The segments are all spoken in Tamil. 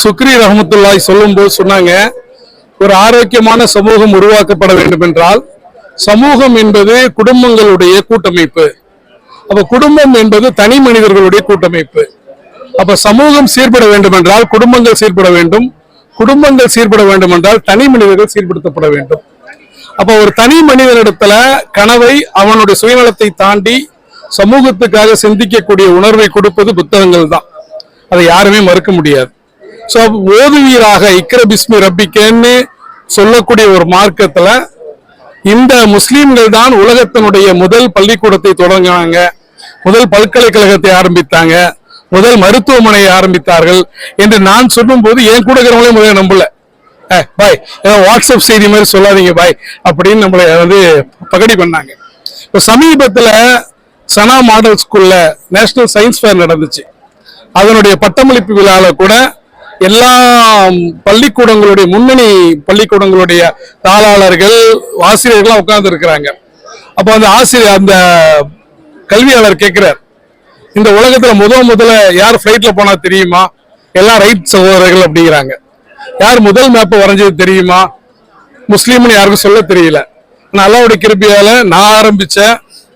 சுக்ரி ரஹமத்துல்லாய் சொல்லும்போது சொன்னாங்க ஒரு ஆரோக்கியமான சமூகம் உருவாக்கப்பட வேண்டும் என்றால் சமூகம் என்பது குடும்பங்களுடைய கூட்டமைப்பு. அப்ப குடும்பம் என்பது தனி மனிதர்களுடைய கூட்டமைப்பு. அப்ப சமூகம் சீர்பட வேண்டும் என்றால் குடும்பங்கள் சீர்பட வேண்டும். குடும்பங்கள் சீர்பட வேண்டும் என்றால் தனி மனிதர்கள் சீர்படுத்தப்பட வேண்டும். அப்ப ஒரு தனி மனிதனிடத்துல கனவை அவனுடைய சுயநலத்தை தாண்டி சமூகத்துக்காக சிந்திக்கக்கூடிய உணர்வை கொடுப்பது புத்தகங்கள் தான் அதை யாருமே மறுக்க முடியாது. ஸோ ஓதுவீராக இக்ரபிஸ்மி ரப்பிக்கேன்னு சொல்லக்கூடிய ஒரு மார்க்கத்துல இந்த முஸ்லீம்கள் தான் உலகத்தினுடைய முதல் பள்ளிக்கூடத்தை தொடங்கினாங்க. முதல் பல்கலைக்கழகத்தை ஆரம்பித்தாங்க. முதல் மருத்துவமனையை ஆரம்பித்தார்கள் என்று நான் சொல்லும் போது என் கூட இருக்கிறவங்களே முதல்ல நம்பல. பாய் ஏதோ வாட்ஸ்அப் செய்தி மாதிரி சொல்லாதீங்க பாய் அப்படின்னு நம்மளை வந்து பகடி பண்ணாங்க. இப்போ சமீபத்தில் சனா மாடல் ஸ்கூல்ல நேஷனல் சயின்ஸ் ஃபேர் நடந்துச்சு. அதனுடைய பட்டமளிப்பு விழாவில் கூட எல்லா பள்ளிக்கூடங்களுடைய முன்னணி பள்ளிக்கூடங்களுடைய தாளாளர்கள் ஆசிரியர்கள்லாம் உட்கார்ந்து இருக்கிறாங்க அப்போ அந்த ஆசிரியர் அந்த கல்வியாளர் கேட்கிறார் இந்த உலகத்துல முதல் முதல்ல யார் ஃப்ளைட்டில் போனா தெரியுமா? எல்லாம் ரைட் சகோதரர்கள் அப்படிங்கிறாங்க. யார் முதல் மேப்பை வரைஞ்சது தெரியுமா? முஸ்லீம்னு யாருக்கும் சொல்ல தெரியல. நல்லாவுடைய அல்லாவுடைய நான் ஆரம்பிச்ச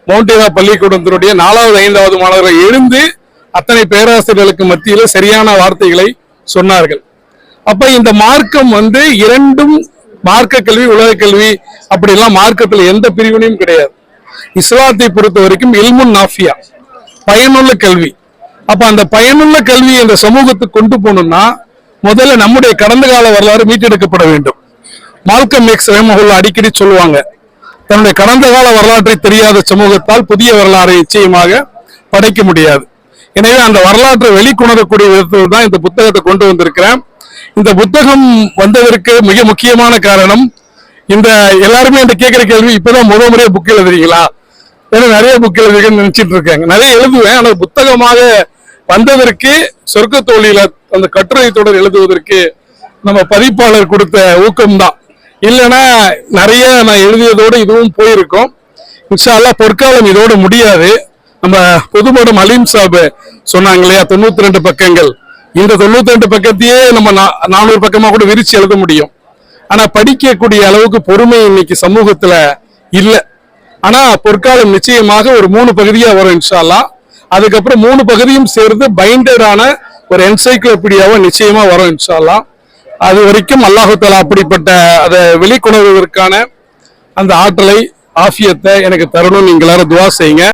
மவுண்டேனா பள்ளிக்கூடத்தினுடைய நாலாவது ஐந்தாவது மாணவர்கள் எழுந்து அத்தனை பேராசிரியர்களுக்கு மத்தியில சரியான வார்த்தைகளை சொன்னார்கள். அப்ப இந்த மார்க்கம் வந்து இரண்டும் மார்க்க கல்வி உலக கல்வி அப்படிலாம் மார்க்கத்தில் எந்த பிரிவினையும் கிடையாது. இஸ்லாத்தை பொறுத்த வரைக்கும் இல்முன் நாஃபியா பயனுள்ள கல்வி. அப்ப அந்த பயனுள்ள கல்வி இந்த சமூகத்துக்கு கொண்டு போகணும்னா முதல்ல நம்முடைய கடந்த கால வரலாறு மீட்டெடுக்கப்பட வேண்டும். மால்கம் எக்ஸ் ரஹ்மஹுல்லா அடிக்கடி சொல்லுவாங்க தன்னுடைய கடந்த கால வரலாற்றை தெரியாத சமூகத்தால் புதிய வரலாறை நிச்சயமாக படைக்க முடியாது. எனவே அந்த வரலாற்றை வெளிக்கொணரக்கூடிய விதத்தில் தான் இந்த புத்தகத்தை கொண்டு வந்திருக்கிறேன். இந்த புத்தகம் வந்ததற்கு மிக முக்கியமான காரணம் இந்த எல்லாருமே இந்த கேட்குற கேள்வி இப்பதான் முதல் முறையாக புக் எழுதுறீங்களா? ஏன்னா நிறைய புக் எழுதுறீங்கன்னு நினைச்சிட்டு இருக்காங்க நிறைய எழுதுவேன் ஆனால் புத்தகமாக வந்ததற்கு சொர்க்க தோழியில அந்த கட்டுரை தொடர் எழுதுவதற்கு நம்ம பதிப்பாளர் கொடுத்த ஊக்கம்தான். இல்லைன்னா நிறைய நான் எழுதியதோடு இதுவும் போயிருக்கோம். இன்ஷால்லா பொற்காலம் இதோட முடியாது. நம்ம பொதுமடம் அலீம் சாப் சொன்னாங்க இல்லையா தொண்ணூத்தி ரெண்டு பக்கங்கள். இந்த தொண்ணூத்தி ரெண்டு பக்கத்தையே நம்ம நா- நானூறு பக்கமா கூட விரிச்சு எழுத முடியும். ஆனா படிக்கக்கூடிய அளவுக்கு பொறுமை இன்னைக்கு சமூகத்துல இல்லை. ஆனா பொற்காலம் நிச்சயமாக ஒரு மூணு பகுதியா வரும் இன்ஷால்லா அதுக்கப்புறம் மூணு பகுதியும் சேர்ந்து பைண்டடான ஒரு என்சைக்ளோபீடியாவா நிச்சயமா வரும் இன்ஷால்லா அது வரைக்கும் அல்லாஹால அப்படிப்பட்ட அதை வெளிக்கொணர்வதற்கான அந்த ஆற்றலை ஆஃபியத்தை எனக்கு தரணும் நீங்க துவா செய்யுங்க.